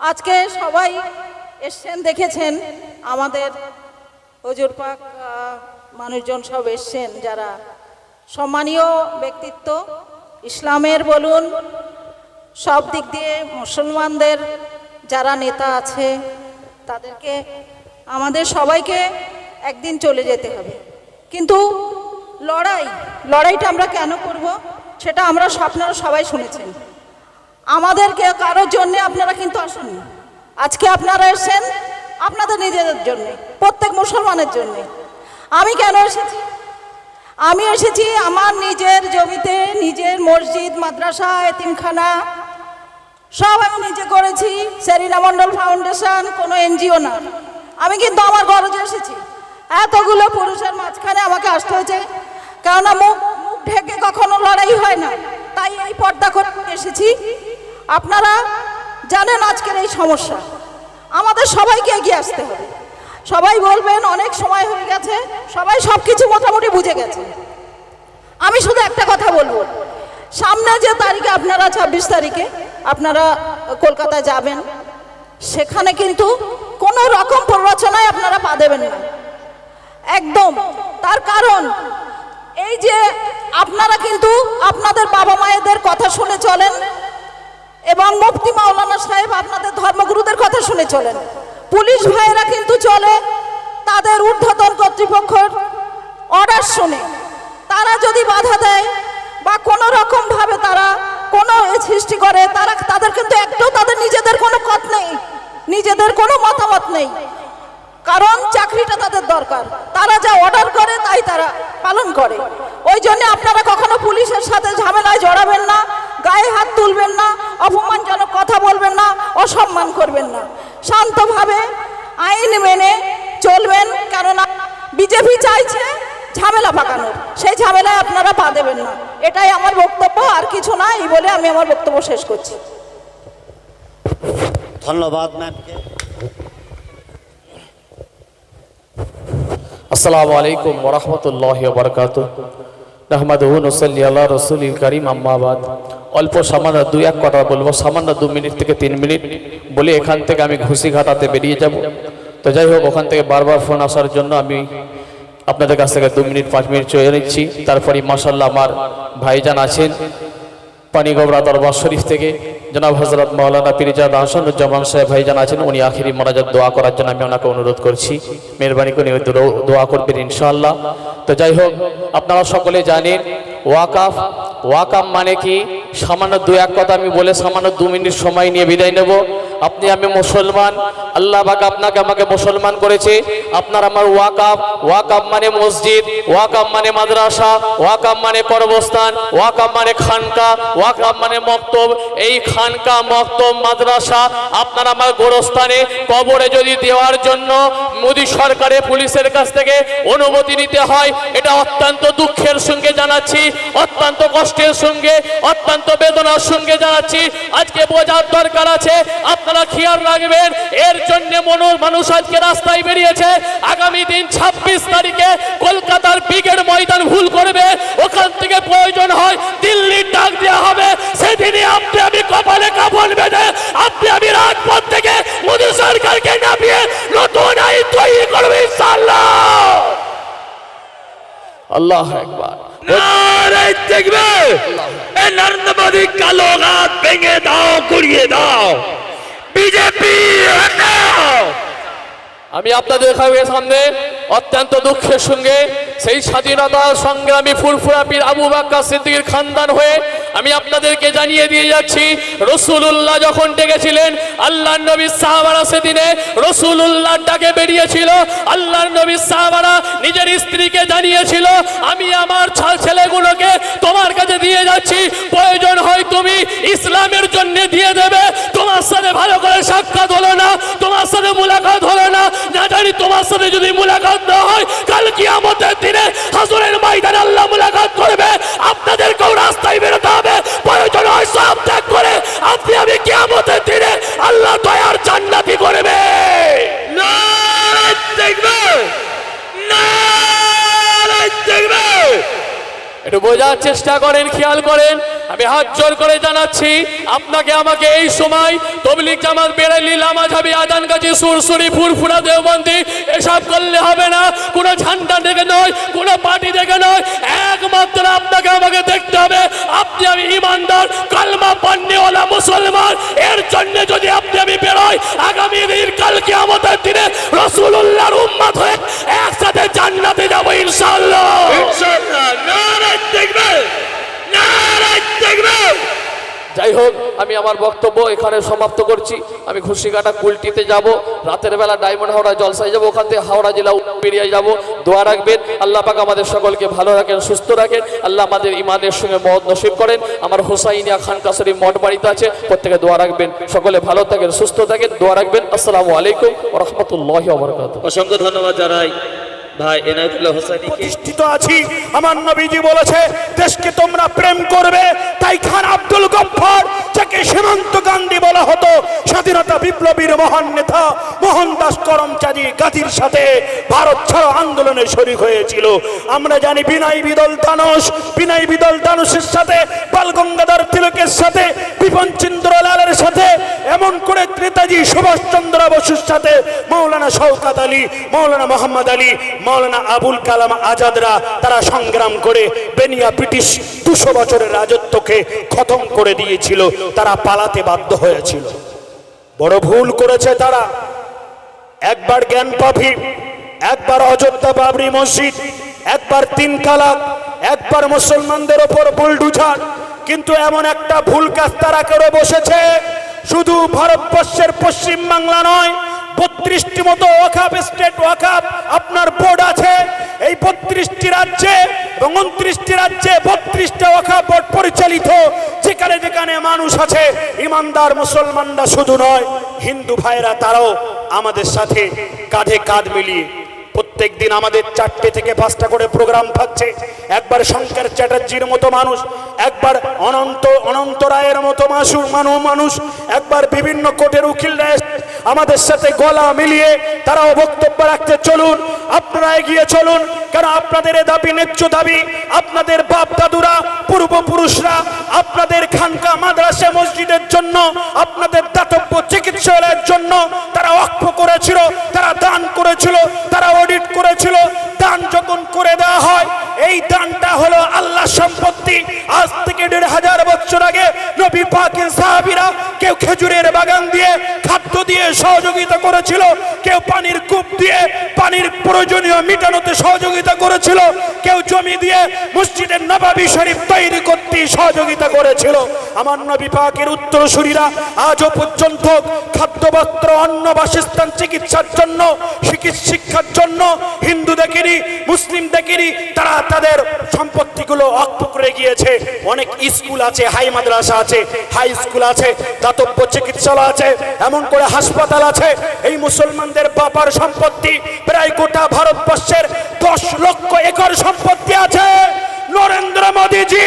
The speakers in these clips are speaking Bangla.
আজকে সবাই এসছেন, দেখেছেন, আমাদের হজুর পাক মানুষজন সব এসছেন যারা সম্মানীয় ব্যক্তিত্ব। ইসলামের বলুন, সব দিক দিয়ে মুসলমানদের যারা নেতা আছে, তাদেরকে, আমাদের সবাইকে একদিন চলে যেতে হবে। কিন্তু লড়াই, লড়াইটা আমরা কেন করব, সেটা আমরা আপনারা সবাই শুনেছেন। আমাদেরকে কারোর জন্য আপনারা কিন্তু আসেননি। আজকে আপনারা এসেছেন আপনাদের নিজেদের জন্য, প্রত্যেক মুসলমানের জন্য। আমি কেন এসেছি? আমি এসেছি আমার নিজের জমিতে, নিজের মসজিদ, মাদ্রাসা, এতিমখানা, সব আমি নিজে করেছি, সেরিনা মণ্ডল ফাউন্ডেশন, কোনো এনজিও না। আমি কিন্তু আমার গরজে এসেছি। এতগুলো পুরুষের মাঝখানে আমাকে আসতে হয়েছে, কেননা মুখ মুখ ঢেকে কখনো লড়াই হয় না। তাই এই পর্দা করে এসেছি। আপনারা জানেন আজকের এই সমস্যা। আমাদের সবাইকে এগিয়ে আসতে হবে। সবাই বলবেন, অনেক সময় হয়ে গেছে, সবাই সব কিছু মোটামুটি বুঝে গেছে। আমি শুধু একটা কথা বলব। সামনে যে তারিখে আপনারা ছাব্বিশ তারিখে আপনারা কলকাতায় যাবেন, সেখানে কিন্তু কোনো রকম প্ররোচনায় আপনারা পা দেবেন না। একদম। তার কারণ, এই যে আপনারা কিন্তু আপনাদের বাবা মায়েদের কথা শুনে চলেন এবং মুফতি মাওলানা সাহেব আপনাদের ধর্মগুরুদের কথা শুনে চলেন। পুলিশ ভাইয়েরা কিন্তু চলে, তাদের ঊর্ধ্বতন কর্তৃপক্ষের অর্ডার শুনে। তারা যদি বাধা দেয় বা কোনো রকম ভাবে তারা কোনো সৃষ্টি করে, তারা তাদের কিন্তু একটু তাদের নিজেদের কোনো পথ নেই, নিজেদের কোনো মতামত নেই। কারণ চাকরিটা তাদের দরকার। তারা যা অর্ডার করে তাই তারা পালন করে। ওই জন্য আপনারা কখনো পুলিশের সাথে ঝামেলায় জড়াবেন না। গায়ে হাত তুলবেন না অপমানজনক কথা বলবেন না অসম্মান করবেন না। শান্তভাবে আইন মেনে চলবেন কেননা বিজেপি চাইছে ঝামেলা পাকানোর। সেই ঝামেলায় আপনারা পা দেবেন না। এটাই আমার বক্তব্য আর কিছু না এই বলে আমি আমার বক্তব্য শেষ করছি। ধন্যবাদ ম্যামকে আসসালামু আলাইকুম ওরহমতুল্লাহ বরকাত রহমদুন ওসল্লি আল্লাহ রসুল করিম আম্মাবাদ অল্প সামান্য দুই এক কথা বলব, সামান্য দু মিনিট থেকে তিন মিনিট বলে এখান থেকে আমি ঘুষি ঘাটাতে বেরিয়ে যাব। তো যাই হোক, ওখান থেকে বারবার ফোন আসার জন্য আমি আপনাদের কাছ থেকে দু মিনিট, পাঁচ মিনিট চলে নিচ্ছি। তারপরে মাসাল্লাহ আমার ভাইজান আছেন। পানিগবরা দরবার শরীফ থেকে জনাব হজরত মৌলানা পিরিজাদ আহসানুজ্জামান সাহেব ভাইজান আছেন, উনি আখিরি মোনাজাত দোয়া করার জন্য আমি ওনাকে অনুরোধ করছি। মেহরবানি করে দোয়া করবেন ইনশাআল্লাহ। তো যাই হোক, আপনারা সকলে জানেন, ওয়াকাফ ওয়াকাফ মানে কি? সামান্য দু এক কথা আমি বলে সামান্য দু মিনিট সময় নিয়ে বিদায় নেব। আপনি আমি মুসলমান, আল্লাহ পাক আপনাকে আমাকে মুসলমান করেছে। আপনার আমার ওয়াকাফ ওয়াকাফ মানে মসজিদ, ওয়াকাফ মানে মাদ্রাসা, ওয়াকাফ মানে কর্মস্থান ওয়াকাফ মানে খানকা, ওয়াকাফ মানে মক্তব। এই খানকা, মক্তব, মাদ্রাসা আপনার আমার গোরস্থানে, কবরে যদি দেওয়ার জন্য মোদী সরকারের পুলিশের কাছ থেকে অনুমতি নিতে হয়, এটা অত্যন্ত দুঃখের সঙ্গে জানাচ্ছি, অত্যন্ত কষ্টের সঙ্গে, অত্যন্ত বেদনার সঙ্গে জানাচ্ছি। আজকে বোঝার দরকার আছে, আপনারা খেয়াল রাখবেন। এর জন্য মনো মানুষ আজকে রাস্তায় বেরিয়েছে। আগামী দিন ছাব্বিশ তারিখে কলকাতার ব্রিগেড ময়দান ভুল করবে। ওখান থেকে প্রয়োজন হয় দিল্লির ডাক দেওয়া হবে। সেদিনই আপনি আমি কপালে কাপড় বেঁধে আপনি আমি রাজপথ থেকে মোদী সরকারকে নামিয়ে নতুন আইন তৈরি করবে আল্লাহ একবার দেখবে। এ নরেন্দ্র মোদী কালো হাত ভেঙে দাও গুড়িয়ে দাও। বিজেপি আমি আপনাদের সামনে অত্যন্ত দুঃখের সঙ্গে সেই স্বাধীনতা সংগ্রামী ফুলফুরাপির আবু বাক্কা সিদ্দিকীর খানদান হয়ে আমি আপনাদেরকে জানিয়ে দিয়ে যাচ্ছি, রসুলুল্লাহ যখন ডেকেছিলেন আল্লাহ নবী সাহাবারা সেদিনে রসুলুল্লাহ ডাকে বেরিয়েছিল, আল্লাহর নবী সাহাবারা নিজের স্ত্রীকে জানিয়েছিল, আমি আমার ছেলেগুলোকে তোমার কাছে দিয়ে যাচ্ছি, প্রয়োজন হয় তুমি ইসলামের জন্য দিয়ে দেবে, তোমার সাথে ভালো করে সাক্ষাৎ হলো না, তোমার সাথে মুলাকাত হলো না না জানি তোমার সাথে যদি মুলাকাত না হয়, কাল কি আমাদের দিনে হাসুরের ময়দানে আল্লাহ মুলাকাত করবে, আপনাদেরকেও রাস্তায় বেরোতে হবে। প্রয়োজন হয় সব ত্যাগ করে আপনি আমি কেমতের দিনে আল্লাহ দয়ার জান্নাতি করবে। একটু বোঝার চেষ্টা করেন খেয়াল করেন। আমি হাত জোর করে জানাচ্ছি, আপনাকে আমাকে এই সময় তবলিক জামাত বেড়ালি লামাঝাবি আদান কাছে সুরসুরি, ফুরফুরা, দেওবন্দি, এসব করলে হবে না। কোনো ঝান্ডা দেখে নয়, কোনো পার্টি দেখে নয়। একমাত্র আপনাকে আমাকে দেখতে হবে। আপনি আমি ইমানদার, কালমা পান্নিওয়ালা মুসলমান। এর জন্য যদি আপনি আমি বেরোই, আগামী দিন কালকে আমাদের আমি আমার বক্তব্য এখানে সমাপ্ত করছি। আমি ঘুষিকাটা কুলটিতে যাব, রাতের বেলা ডায়মন্ড হাওড়া জলসায় যাব, ওখান থেকে হাওড়া জেলা পেরিয়ে যাব। দোয়া রাখবেন, আল্লাহ পাক আমাদের সকলকে ভালো রাখেন, সুস্থ রাখেন, আল্লাহ আমাদের ইমানের সঙ্গে মত নসিব করেন। আমার হোসাইনিয়া খান কাসরি মঠ বাড়িতে আছে, প্রত্যেকে দোয়া রাখবেন। সকলে ভালো থাকেন, সুস্থ থাকেন, দোয়া রাখবেন। আসসালামু আলাইকুম রহমতুল্লাহ অসংখ্য ধন্যবাদ জানাই। ভাই, এনায়তুল্লাহ হোসেনিকে প্রতিষ্ঠিত আছি। আমার নবীজি বলেছে, দেশকে তোমরা প্রেম করবে, তাই খান আব্দুল যাকে সীমান্ত গান্ধী বলা হতো, স্বাধীনতা বিপ্লবীর মহান নেতা করমচাঁদী গাজীর সাথে ভারত ছাড়ো আন্দোলনে শরিক হয়েছিল। আমরা জানি বিনয় বিদল দানস বিনয় বিদল দানসের সাথে বাল গঙ্গাধর তিলকের সাথে, বিপন চন্দ্রলালের সাথে এমন করে নেতাজি সুভাষচন্দ্র বসুর সাথে মৌলানা শওকাত আলী, মৌলানা মোহাম্মদ আলী, মৌলানা আবুল কালাম আজাদরা তারা সংগ্রাম করে বেনিয়া ব্রিটিশ দুশো বছরের রাজত্বকে খতম করে দিয়েছিল। তারা পালাতে বাধ্য হয়েছিল। বড় ভুল করেছে তারা। একবার জ্ঞান পাফি একবার অযোধ্যা বাবরি মসজিদ, একবার তিন তালাক, একবার মুসলমানদের ওপর বুলডুজার, কিন্তু এমন একটা ভুল কাজ তারা করে বসেছে। শুধু ভারতবর্ষের পশ্চিম বাংলা নয়, বত্রিশটি মতো ওয়াকাপ স্টেট ওয়াকাপ আপনার বোর্ড আছে। এই বত্রিশটি রাজ্যে এবং উনত্রিশটি রাজ্যে বত্রিশটা ওয়াকাপ বোর্ড পরিচালিত। যেখানে যেখানে মানুষ আছে, ইমানদার মুসলমানরা শুধু নয়, হিন্দু ভাইরা তারাও আমাদের সাথে কাঁধে কাঁধ মিলিয়ে প্রত্যেক দিন আমাদের চারটে থেকে পাঁচটা করে প্রোগ্রাম থাকছে। একবার শঙ্কর চ্যাটার্জির মতো মানুষ, একবার অনন্ত অনন্ত রায়ের মতো মানু, মানুষ, একবার বিভিন্ন কোর্টের উকিলরা আমাদের সাথে গলা মিলিয়ে তারাও বক্তব্য রাখতে চলুন, আপনারা এগিয়ে চলুন কারণ আপনাদের দাবি, ন্যায্য দাবি, আপনাদের বাপ দাদুরা, পূর্বপুরুষরা করেছিল। কেউ পানির কূপ দিয়ে পানির প্রয়োজনীয় মিটানোতে সহযোগিতা করেছিল। কেউ জমি দিয়ে মসজিদের নবাবি শরীফ তৈরি করতে সহযোগিতা করেছিল। আমার নবী পাকের উত্তরসূরিরা আজও পর্যন্ত খাদ্য বস্ত্র অন্ন, বাসস্থান, চিকিৎসার জন্য শিক্ষার জন্য মুসলিম দেখেনি, তারা তাদের সম্পত্তিগুলো অক্ষ করে গিয়েছে। অনেক স্কুল আছে, হাই মাদ্রাসা আছে, হাই স্কুল আছে, দাতব্য চিকিৎসালয় আছে, এমন করে হাসপাতাল আছে। এই মুসলমানদের বাবার সম্পত্তি প্রায় গোটা ভারতবর্ষের দশ লক্ষ একর সম্পত্তি আছে। নরেন্দ্র মোদীজি,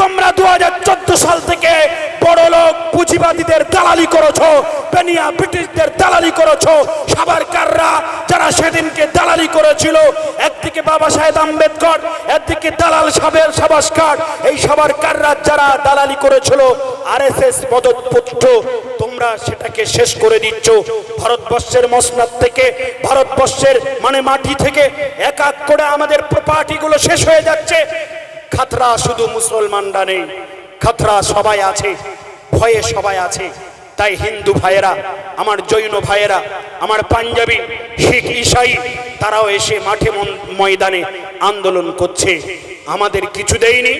তোমরা দু হাজার চোদ্দ সাল থেকে বড় লোক পুঁজিবাদীদের দালালি করেছ, বেনিয়া ব্রিটিশদের দালালি করেছ সাবারকাররা যারা সেদিনকে দালালি করেছিল, একদিকে বাবা সাহেব আম্বেদকর, একদিকে দালাল সাবের সাবাসকার এই সাবারকাররা যারা দালালি করেছিল আর এস এস পদপুত্র তোমরা সেটাকে শেষ করে দিচ্ছ। ভারতবর্ষের মসনাদ থেকে, ভারতবর্ষের মানে মাটি থেকে এক এক করে আমাদের প্রপার্টিগুলো শেষ হয়ে যাচ্ছে। খাতরা শুধু মুসলমানরা নেই, খাতরা সবাই আছে, ভয়ে সবাই আছে। তাই হিন্দু ভাইয়েরা, আমার জৈন ভাইয়েরা, আমার পাঞ্জাবি, শিখ, ইসাই, তারাও এসে মাঠে ময়দানে আন্দোলন করছে। আমাদের কিছু দেয়নি,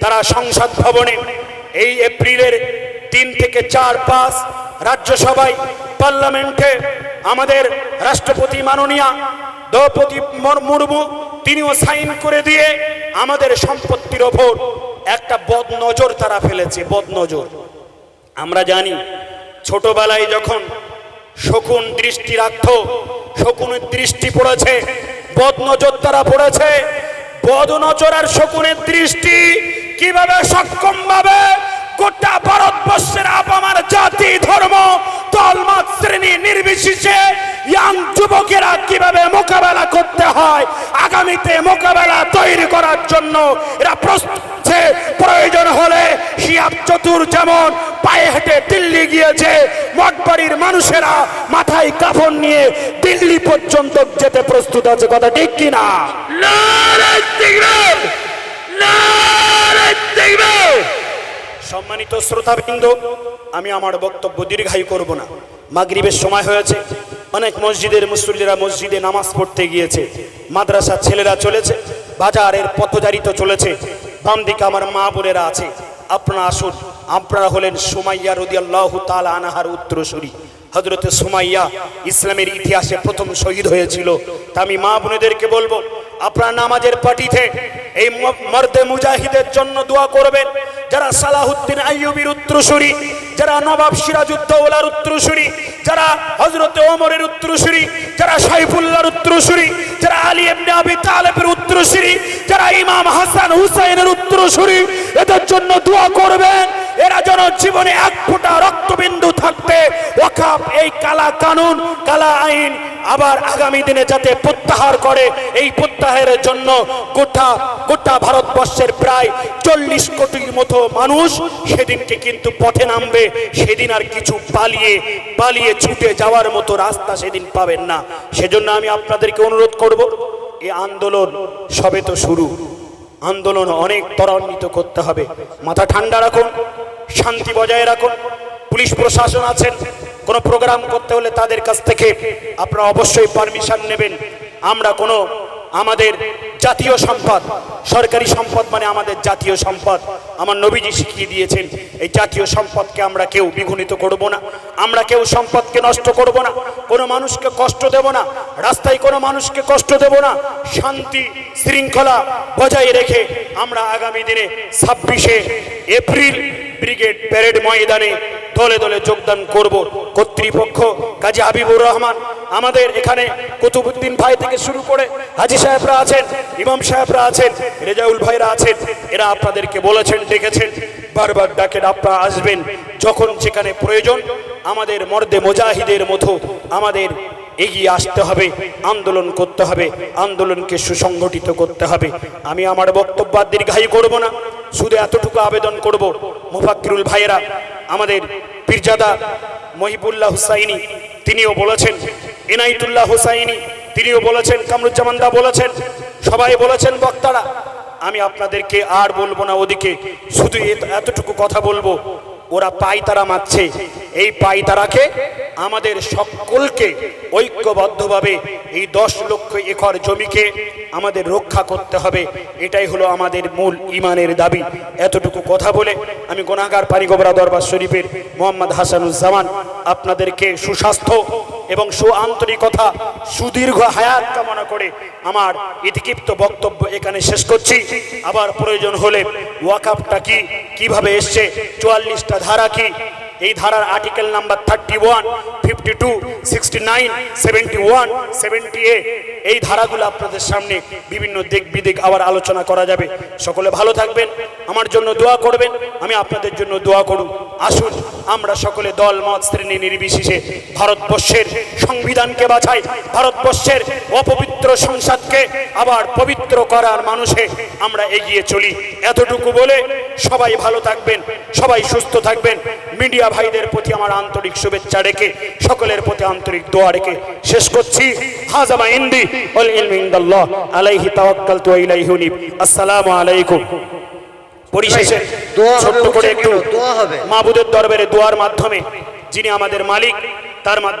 তারা সংসদ ভবনে এই এপ্রিলের তিন থেকে চার পাঁচ রাজ্যসভায় পার্লামেন্টে আমাদের রাষ্ট্রপতি মাননীয়া দ্রৌপদী মর- মুর্মু, তিনিও সাইন করে দিয়ে আমাদের সম্পত্তির ওপর একটা বদনজর তারা ফেলেছে, বদনজর। আমরা জানি ছোটবেলায় যখন শকুন দৃষ্টি রাখত, শকুনের দৃষ্টি পড়েছে, বদনজর তারা পড়েছে বদনজর আর শকুনের দৃষ্টি কীভাবে সক্ষম ভাবে গোটা জাতি, ধর্ম, দলমত, শ্রেণি নির্বিশেষে ইয়াং যুবকেরা কীভাবে মোকাবেলা করতে হয়, আগামীতে মোকাবেলা তৈরি করার জন্য এরা প্রস্তুত প্রয়োজন হলে শিয়াব চতুর যেমন পায়ে হেঁটে দিল্লি গিয়েছে, মঠবাড়ির মানুষেরা মাথায় কাফন নিয়ে দিল্লি পর্যন্ত যেতে প্রস্তুত আছে, কথা ঠিক কিনা? সম্মানিত শ্রোতাবৃন্দ, আমি আমার বক্তব্য দীর্ঘায়ু করব না। মাগরিবের সময় হয়েছে, অনেক মসজিদের মুসল্লিরা মসজিদে নামাজ পড়তে গিয়েছে, মাদ্রাসার ছেলেরা চলেছে, বাজারের পথচারিত চলেছে বাম দিকে আমার মা বোনেরা আছে। আপনারা আসুন, আপনারা হলেন সুমাইয়া রদি আল্লাহ তালা আনাহার উত্তরসূরি। হজরতে সুমাইয়া ইসলামের ইতিহাসে প্রথম শহীদ হয়েছিল। তা আমি মা বোনেদেরকে বলব আপনারা নামাজের পার্টিতে এই মর্দে মুজাহিদের জন্য দোয়া করবেন। যারা সালাহুদ্দিন আইয়ুবির উত্তরসূরি, যারা নবাব সিরাজউদ্দৌলার উত্তরসূরি, যারা হজরতে ওমরের উত্তরসূরি, যারা সাইফুল্লাহর উত্তরসূরি, যারা আলী ইবনে আবি তালেবের উত্তরসূরি, যারা ইমাম হাসান হুসাইনের উত্তরসূরি, এদের জন্য দোয়া করবেন। এরা যেন জীবনে এক ফোঁটা রক্তবিন্দু থাকতে ওয়াকাফ এই কালা কানুন, কালা আইন আবার আগামী দিনে যাতে প্রত্যাহার করে, এই প্রত্যাহারের জন্য গোটা গোটা ভারতবর্ষের প্রায় চল্লিশ কোটির মতো মানুষ সেদিনকে কিন্তু পথে নামবে, সেদিন আর কিছু পালিয়ে পালিয়ে ছুটে যাওয়ার মতো রাস্তা সেদিন পাবেন না। সেজন্য আমি আপনাদেরকে অনুরোধ করব, এ আন্দোলন সবে তো শুরু। আন্দোলন অনেক ত্বরান্বিত করতে হবে। মাথা ঠান্ডা রাখুন, শান্তি বজায় রাখুন। পুলিশ প্রশাসন আছেন কোনো প্রোগ্রাম করতে হলে তাদের কাছ থেকে আপনারা অবশ্যই পারমিশন নেবেন। আমরা কোনো আমাদের জাতীয় সম্পদ, সরকারি সম্পদ মানে আমাদের জাতীয় সম্পদ, আমার নবীজি শিখিয়ে দিয়েছেন, এই জাতীয় সম্পদকে আমরা কেউ বিঘুনিত করব না, আমরা কেউ সম্পদকে নষ্ট করব না, কোনো মানুষকে কষ্ট দেব না, রাস্তায় কোনো মানুষকে কষ্ট দেব না, শান্তি, শৃঙ্খলা বজায় রেখে আমরা আগামী দিনে ছাব্বিশে এপ্রিল ব্রিগেড প্যারেড ময়দানে দলে দলে যোগদান করব। কর্তৃপক্ষ কাজী হাবিবুর রহমান, আমাদের এখানে কুতুবুদ্দিন ভাই থেকে শুরু করে হাজি সাহেবরা আছেন, ইমাম সাহেবরা আছেন, রেজাউল ভাইরা আছেন, এরা আপনাদেরকে বলেছেন, ডেকেছেন, বারবার ডাকেন আপনারা আসবেন, যখন যেখানে প্রয়োজন, আমাদের মর্দে মোজাহিদের মতো, আমাদের এগিয়ে আসতে হবে, আন্দোলন করতে হবে, আন্দোলনকে সুসংগঠিত করতে হবে। আমি আমার বক্তব্য আর দীর্ঘায়ু করব না, শুধু এতটুকু আবেদন করব, মুফাক্কিরুল ভাইয়েরা, আমাদের পীরজাদা মহিবুল্লাহ হুসাইনি, তিনিও বলেছেন এনাইতুল্লাহ হুসাইনি, তিনিও বলেছেন, কামরুজ্জামান দা বলেছেন, সবাই বলেছেন বক্তারা। আমি আপনাদেরকে আর বলব না ওদিকে, শুধু এতটুকু কথা বলব, ওরা পাইতারা মারছে। এই পাইতারাকে আমাদের সকলকে ঐক্যবদ্ধভাবে এই দশ লক্ষ একর জমিকে আমাদের রক্ষা করতে হবে। এটাই হলো আমাদের মূল ইমানের দাবি। এতটুকু কথা বলে আমি গোনাগার পানিগোবরা দরবার শরীফের মোহাম্মদ হাসানুজ্জামান আপনাদেরকে সুস্বাস্থ্য এবং সুআন্তরিকতা, সুদীর্ঘ হায়াত কামনা করে আমার ইতিক্ষিপ্ত বক্তব্য এখানে শেষ করছি। আবার প্রয়োজন হলে ওয়াকাপটা কি? কীভাবে এসছে? চুয়াল্লিশটা ধারা কি? এই ধারার article number thirty one fifty two sixty nine seventy one seventy এই ধারাগুলো আপনাদের সামনে বিভিন্ন দিক বিদিক আবার আলোচনা করা যাবে। সকলে ভালো থাকবেন, আমার জন্য দোয়া করবেন, আমি আপনাদের জন্য দোয়া করুন। আসুন, আমরা সকলে দল, মত, শ্রেণি, নির্বিশেষে ভারতবর্ষের সংবিধানকে বাছাই, ভারতবর্ষের অপবিত্র সংসদকে আবার পবিত্র করার মানুষে আমরা এগিয়ে চলি। এতটুকু বলে সবাই ভালো থাকবেন, সবাই সুস্থ থাকবেন। মিডিয়া ভাইদের প্রতি আমার আন্তরিক শুভেচ্ছা রেখে সকলের প্রতি আন্তরিক দোয়া রেখে শেষ করছি। হাজামা ইন্দি ওয়াল ইলমু ইনদাল্লাহ আলাইহি তাওয়াক্কালতু ওয়া ইলাইহি উনিব। আসসালামু আলাইকুম। পরিশেষে ছোট্ট করে একটু দোয়া হবে। মাহবুদের দরবারে দোয়ার মাধ্যমে যিনি আমাদের মালিক তার মাধ্যমে